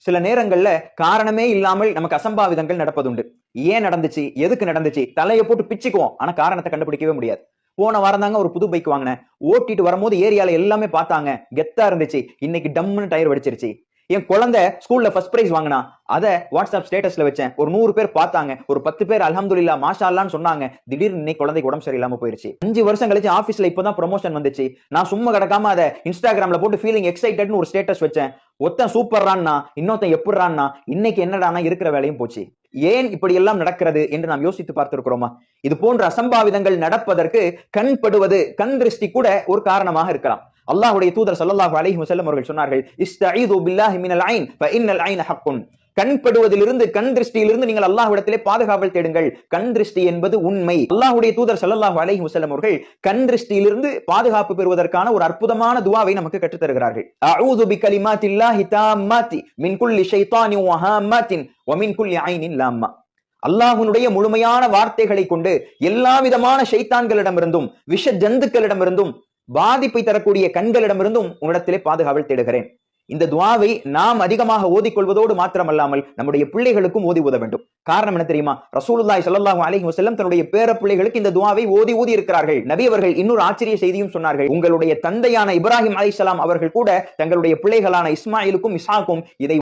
சில நேரங்கள்ல காரணமே இல்லாமல் நமக்கு அசம்பாவிதங்கள் நடப்பதுண்டு. ஏன் நடந்துச்சு? எதுக்கு நடந்துச்சு? தலையை போட்டு பிச்சுக்குவோம். ஆனா காரணத்தை கண்டுபிடிக்கவே முடியாது. போன வாரம் தாங்க ஒரு புது பைக் வாங்கினேன். ஓட்டிட்டு வரும்போது ஏரியால எல்லாமே பார்த்தாங்க. கெத்தா இருந்துச்சு. இன்னைக்கு டம்முன்னு டயர் வெடிச்சிருச்சு. என் குழந்தை ஸ்கூல்ல ஃபர்ஸ்ட் பிரைஸ் வாங்கினா அதை வாட்ஸ்அப் ஸ்டேட்டஸ்ல வச்சேன். ஒரு நூறு பேர் பார்த்தாங்க. ஒரு பத்து பேர் அலமதுல்லா மாஷா சொன்னாங்க. திடீர்னு இன்னைக்கு குழந்தைக்கு உடம்பு சரியில்லாம போயிருச்சு. அஞ்சு வருஷம் கழிச்சு ஆஃபீஸ்ல இப்பதான் ப்ரொமோஷன் வந்துச்சு. நான் சும்மா கிடக்காம அதை இன்ஸ்டாகிராம்ல போட்டு ஃபீலிங் எக்ஸைட்டட்னு ஒரு ஸ்டேட்டஸ் வச்சேன். ஒருத்தன் சூப்பர்றான்னா இன்னொருத்தன் எப்படிறான்னா இன்னைக்கு என்னடானா இருக்கிற வேலையும் போச்சு. ஏன் இப்படி எல்லாம் நடக்கிறது என்று நாம் யோசித்து பார்த்திருக்கிறோமா? இது போன்ற அசம்பாவிதங்கள் நடப்பதற்கு கண் படுவது கண் திருஷ்டி கூட ஒரு காரணமாக இருக்கலாம். அல்லாஹுடைய தூதர் சல்லாஹு அலஹி வசல்லம் அவர்கள் சொன்னார்கள் இஸ்தஈது கண் படுவதிலிருந்து கண் திருஷ்டியிலிருந்து நீங்கள் அல்லாஹ்விடத்திலே பாதுகாவல் தேடுங்கள். கண் திருஷ்டி என்பது உண்மை. அல்லாஹுடைய தூதர் சல்லாஹ் அலைஹி வசலம் அவர்கள் கண் திருஷ்டியிலிருந்து பாதுகாப்பு பெறுவதற்கான ஒரு அற்புதமான துவாவை நமக்கு கற்றுத்தருகிறார்கள் அவுது பி பிகலிமாத்தில்லாஹி தாம்மாத்தி மின் குல்லி ஷைத்தானின் வஹாமாத்தின் வ மின் குல்லி ஐனின் லாம்மா. அல்லாஹுனுடைய முழுமையான வார்த்தைகளை கொண்டு எல்லா விதமான ஷைத்தான்களிடமிருந்தும் விஷ ஜந்துக்களிடமிருந்தும் பாதிப்பை தரக்கூடிய கண்களிடமிருந்தும் உன்னிடத்திலே பாதுகாவல் தேடுகிறேன். இந்த துவாவை நாம் அதிகமாக ஓதிக்கொள்வதோடு மாத்திரமல்லாமல் நம்முடைய பிள்ளைகளுக்கும் ஓதி உத வேண்டும். காரணம் என்ன தெரியுமா? ரசூலுல்லாய் சல்லாஹூ அலஹி வசல்லம் தன்னுடைய பேர பிள்ளைகளுக்கு இந்த துவாவை ஓதி ஊதி இருக்கிறார்கள். நபி அவர்கள் இன்னொரு ஆச்சரிய செய்தியும் சொன்னார்கள். உங்களுடைய தந்தையான இப்ராஹிம் அலிசலாம் அவர்கள் கூட தங்களுடைய பிள்ளைகளான இஸ்மாயிலுக்கும் இசாக்கும் இதை